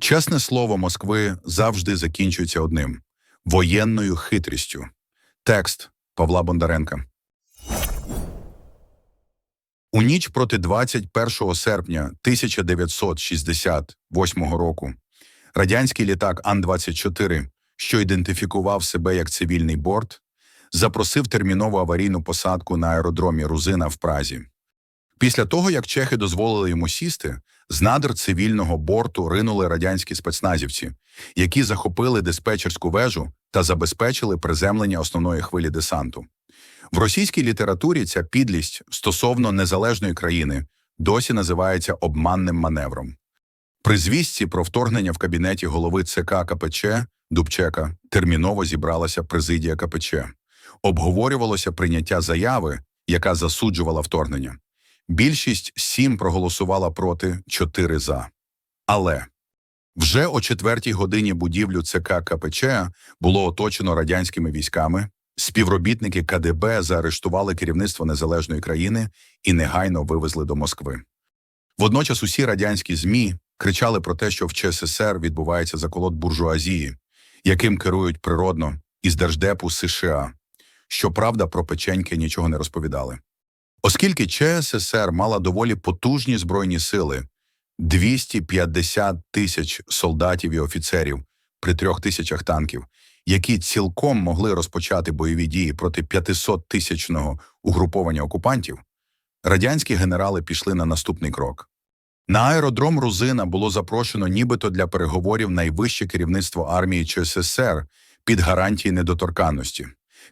Чесне слово Москви завжди закінчується одним воєнною хитрістю. Текст Павла Бондаренка. У ніч проти 21 серпня 1968 року радянський літак Ан-24, що ідентифікував себе як цивільний борт, запросив термінову аварійну посадку на аеродромі Рузина в Празі. Після того, як чехи дозволили йому сісти, з надр цивільного борту ринули радянські спецназівці, які захопили диспетчерську вежу та забезпечили приземлення основної хвилі десанту. В російській літературі ця підлість стосовно незалежної країни досі називається обманним маневром. При звістці про вторгнення в кабінеті голови ЦК КПЧ Дубчека терміново зібралася президія КПЧ. Обговорювалося прийняття заяви, яка засуджувала вторгнення. Більшість сім проголосувала проти, чотири за. Але вже о четвертій годині будівлю ЦК КПЧ було оточено радянськими військами. Співробітники КДБ заарештували керівництво незалежної країни і негайно вивезли до Москви. Водночас усі радянські ЗМІ кричали про те, що в ЧССР відбувається заколот буржуазії, яким керують природно із Держдепу США. Щоправда, про печеньки нічого не розповідали. Оскільки ЧССР мала доволі потужні збройні сили 250 тисяч солдатів і офіцерів при трьох тисячах танків, які цілком могли розпочати бойові дії проти 500 тисячного угруповання окупантів, радянські генерали пішли на наступний крок. На аеродром Рузина було запрошено нібито для переговорів найвище керівництво армії ЧССР під гарантії недоторканності,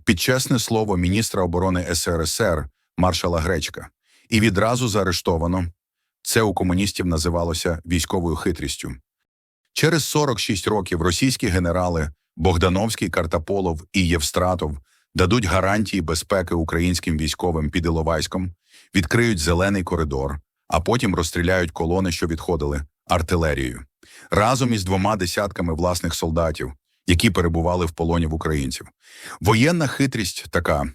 під чесне слово міністра оборони СРСР маршала Гречка, і відразу заарештовано. Це у комуністів називалося військовою хитрістю. Через 46 років російські генерали Богдановський, Картаполов і Євстратов дадуть гарантії безпеки українським військовим під Іловайськом, відкриють зелений коридор, а потім розстріляють колони, що відходили, артилерією, разом із двома десятками власних солдатів, які перебували в полоні в українців. Воєнна хитрість така.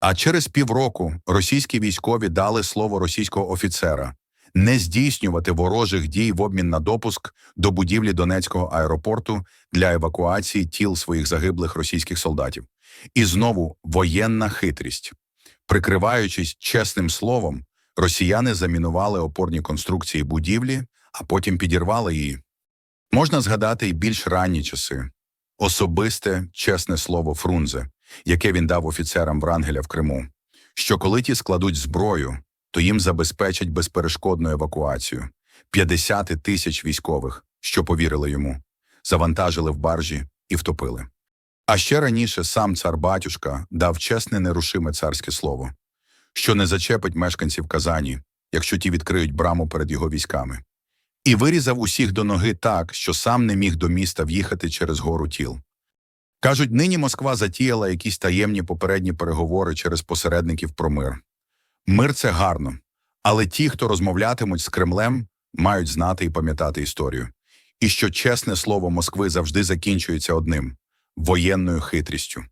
А через півроку російські військові дали слово російського офіцера не здійснювати ворожих дій в обмін на допуск до будівлі Донецького аеропорту для евакуації тіл своїх загиблих російських солдатів. І знову воєнна хитрість. Прикриваючись чесним словом, росіяни замінували опорні конструкції будівлі, а потім підірвали її. Можна згадати й більш ранні часи особисте, чесне слово Фрунзе, яке він дав офіцерам Врангеля в Криму, що коли ті складуть зброю, то їм забезпечать безперешкодну евакуацію 50 тисяч військових, що повірили йому, завантажили в баржі і втопили. А ще раніше сам цар батюшка дав чесне нерушиме царське слово, що не зачепить мешканців Казані, якщо ті відкриють браму перед його військами, і вирізав усіх до ноги так, що сам не міг до міста в'їхати через гору тіл. Кажуть, нині Москва затіяла якісь таємні попередні переговори через посередників про мир. Мир це гарно, але ті, хто розмовлятимуть з Кремлем, мають знати і пам'ятати історію. І що чесне слово Москви завжди закінчується одним воєнною хитрістю.